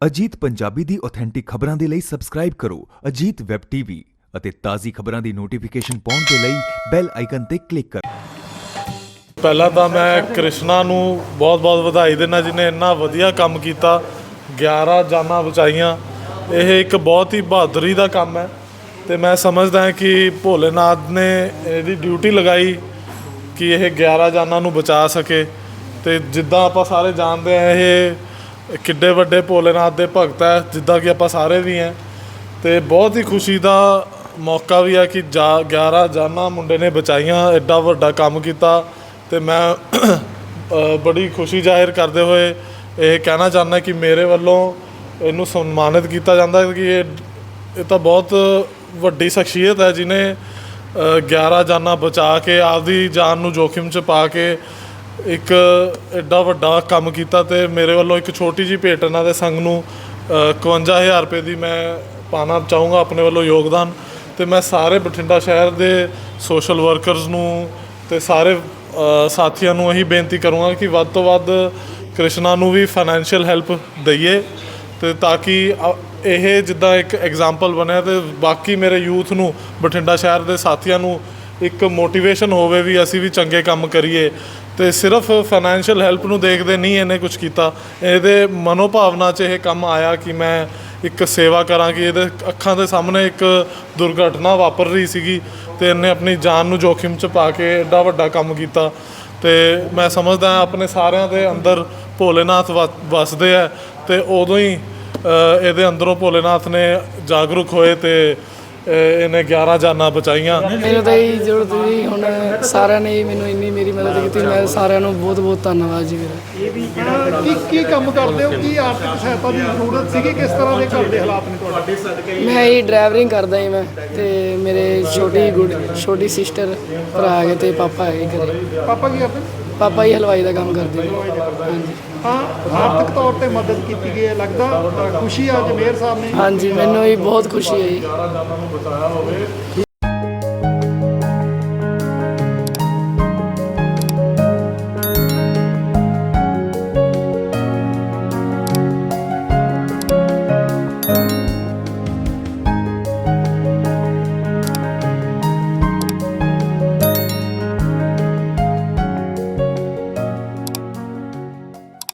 ਅਜੀਤ ਪੰਜਾਬੀ ਦੀ authentic ਖਬਰਾਂ ਦੇ ਲਈ ਸਬਸਕ੍ਰਾਈਬ ਕਰੋ ਅਜੀਤ ਵੈਬ ਟੀਵੀ ਅਤੇ ਤਾਜ਼ੀ ਖਬਰਾਂ ਦੀ ਨੋਟੀਫਿਕੇਸ਼ਨ ਪਾਉਣ ਦੇ ਲਈ ਬੈਲ ਆਈਕਨ ਤੇ ਕਲਿੱਕ ਕਰੋ। ਪਹਿਲਾਂ ਤਾਂ ਮੈਂ ਕ੍ਰਿਸ਼ਨਾ ਨੂੰ ਬਹੁਤ-ਬਹੁਤ ਵਧਾਈ ਦਿੰਦਾ ਜਿਹਨੇ ਇੰਨਾ ਵਧੀਆ ਕੰਮ ਕੀਤਾ 11 ਜਾਨਾਂ ਬਚਾਈਆਂ। ਇਹ ਇੱਕ ਬਹੁਤ ਹੀ ਬਹਾਦਰੀ ਦਾ ਕੰਮ ਹੈ ਤੇ ਮੈਂ ਸਮਝਦਾ ਹਾਂ ਕਿ ਭੋਲੇਨਾਥ ਨੇ ਇਹਦੀ ਡਿਊਟੀ ਲਗਾਈ ਕਿ ਇਹ 11 ਜਾਨਾਂ ਨੂੰ ਬਚਾ ਸਕੇ ਤੇ ਜਿੱਦਾਂ ਆਪਾਂ ਸਾਰੇ ਜਾਣਦੇ ਆ ਇਹ ਕਿੱਡੇ ਵੱਡੇ ਭੋਲੇਨਾਥ ਦੇ ਭਗਤ ਹੈ, ਜਿੱਦਾਂ ਕਿ ਆਪਾਂ ਸਾਰੇ ਵੀ ਹੈ। ਤੇ ਬਹੁਤ ਹੀ ਖੁਸ਼ੀ ਦਾ ਮੌਕਾ ਵੀ ਹੈ ਕਿ ਜਾ 11 ਜਾਨਾਂ ਮੁੰਡੇ ਨੇ ਬਚਾਈਆਂ ਐਡਾ ਵੱਡਾ ਕੰਮ ਕੀਤਾ। ਤੇ ਮੈਂ ਬੜੀ ਖੁਸ਼ੀ ਜ਼ਾਹਿਰ ਕਰਦੇ ਹੋਏ ਇਹ ਕਹਿਣਾ ਚਾਹੁੰਦਾ ਕਿ ਮੇਰੇ ਵੱਲੋਂ ਇਹਨੂੰ ਸਨਮਾਨਿਤ ਕੀਤਾ ਜਾਂਦਾ ਕਿ ਇਹ ਇਹ ਤਾਂ ਬਹੁਤ ਵੱਡੀ ਸ਼ਖਸੀਅਤ ਹੈ ਜਿਨੇ 11 ਜਾਨਾਂ ਬਚਾ ਕੇ, ਆਪਦੀ ਜਾਨ ਨੂੰ ਜੋਖਿਮ 'ਚ ਪਾ ਕੇ ਇੱਕ ਐਡਾ ਵੱਡਾ ਕੰਮ ਕੀਤਾ ਤੇ ਮੇਰੇ ਵੱਲੋਂ ਇੱਕ ਛੋਟੀ ਜੀ ਭੇਟ ਇਹਨਾਂ ਦੇ ਸੰਗ ਨੂੰ ਅ, 51000 ਰੁਪਏ ਦੀ ਮੈਂ ਪਾਣਾ ਚਾਹੂੰਗਾ ਆਪਣੇ ਵੱਲੋਂ ਯੋਗਦਾਨ ਤੇ ਮੈਂ ਸਾਰੇ ਬਠਿੰਡਾ ਸ਼ਹਿਰ ਦੇ ਸੋਸ਼ਲ ਵਰਕਰਸ ਨੂੰ ਤੇ ਸਾਰੇ ਸਾਥੀਆਂ ਨੂੰ ਇਹੀ ਬੇਨਤੀ ਕਰੂੰਗਾ ਕਿ ਵੱਧ ਤੋਂ ਵੱਧ ਕ੍ਰਿਸ਼ਨਾ ਨੂੰ ਵੀ ਫਾਈਨੈਂਸ਼ੀਅਲ ਹੈਲਪ ਦਈਏ ਤੇ ਤਾਂ ਕਿ ਇਹ ਜਿੱਦਾਂ ਇੱਕ ਐਗਜ਼ਾਮਪਲ ਬਣਿਆ ਤੇ ਬਾਕੀ ਮੇਰੇ ਯੂਥ ਨੂੰ ਬਠਿੰਡਾ ਸ਼ਹਿਰ ਦੇ ਸਾਥੀਆਂ ਨੂੰ ਇੱਕ ਮੋਟੀਵੇਸ਼ਨ ਹੋਵੇ ਵੀ ਅਸੀਂ ਵੀ ਚੰਗੇ ਕੰਮ ਕਰੀਏ ਤੇ ਸਿਰਫ ਫਾਈਨੈਂਸ਼ੀਅਲ ਹੈਲਪ ਨੂੰ ਦੇਖਦੇ ਨਹੀਂ ਇਹਨੇ ਕੁਝ ਕੀਤਾ। ਇਹਦੇ ਮਨੋਭਾਵਨਾ 'ਚ ਇਹ ਕੰਮ ਆਇਆ ਕਿ ਮੈਂ ਇੱਕ ਸੇਵਾ ਕਰਾਂ ਕਿ ਇਹਦੇ ਅੱਖਾਂ ਦੇ ਸਾਹਮਣੇ ਇੱਕ ਦੁਰਘਟਨਾ ਵਾਪਰ ਰਹੀ ਸੀਗੀ ਤੇ ਇਹਨੇ ਆਪਣੀ ਜਾਨ ਨੂੰ ਜੋਖਿਮ 'ਚ ਪਾ ਕੇ ਐਡਾ ਵੱਡਾ ਕੰਮ ਕੀਤਾ। ਤੇ ਮੈਂ ਸਮਝਦਾ ਆਪਣੇ ਸਾਰਿਆਂ ਦੇ ਅੰਦਰ ਭੋਲੇਨਾਥ ਵ- ਵਸਦੇ ਆ ਤੇ ਉਦੋਂ ਹੀ ਇਹਦੇ ਅੰਦਰੋਂ ਭੋਲੇਨਾਥ ਨੇ ਜਾਗਰੂਕ ਹੋਏ ਤੇ ਇਹਨੇ 11 ਜਾਨਾਂ ਬਚਾਈਆਂ। ਮੈਨੂੰ ਤਾਂ ਇਹ ਜ਼ਰੂਰਤ ਸੀ ਹੁਣ ਸਾਰਿਆਂ ਨੇ ਮੈਨੂੰ ਇੰਨੀ ਮੇਰੀ ਮਦਦ ਕੀਤੀ ਮੈਂ ਸਾਰਿਆਂ ਨੂੰ ਬਹੁਤ ਬਹੁਤ ਧੰਨਵਾਦ ਜੀ ਮੇਰਾ। ਕੀ ਕੀ ਕੰਮ ਕਰਦੇ ਹੋ? ਕੀ ਆਰਥਿਕ ਸਹਾਇਤਾ ਦੀ ਜ਼ਰੂਰਤ ਸੀਗੀ? ਕਿਸ ਤਰ੍ਹਾਂ ਦੇ ਘਰ ਦੇ ਹਾਲਾਤ ਨੇ ਤੁਹਾਡੇ? ਮੈਂ ਹੀ ਡਰਾਈਵਰਿੰਗ ਕਰਦਾ ਹਾਂ ਮੈਂ ਤੇ ਮੇਰੇ ਛੋਟੀ ਗੁੱਡ ਛੋਟੀ ਸਿਸਟਰ ਭਰਾ ਹੈਗੇ ਤੇ ਪਾਪਾ ਹੈਗੇ ਘਰੇ। ਪਾਪਾ ਕੀ ਕਰਦੇ? ਪਾਪਾ ਹੀ ਹਲਵਾਈ ਦਾ ਕੰਮ ਕਰਦੇ ਨੇ। ਹਾਂਜੀ। ਹਾਂ ਆਰਥਿਕ ਤੌਰ ਤੇ ਮਦਦ ਕੀਤੀ ਗਈ ਹੈ ਲੱਗਦਾ ਖੁਸ਼ੀ ਆ ਜਮੇਰ ਸਾਹਿਬ ਨੇ। ਹਾਂਜੀ ਮੈਨੂੰ ਵੀ ਬਹੁਤ ਖੁਸ਼ੀ ਹੋਈ। ਜਾਨਾਂ ਨੂੰ ਬਚਾਇਆ ਹੋਵੇ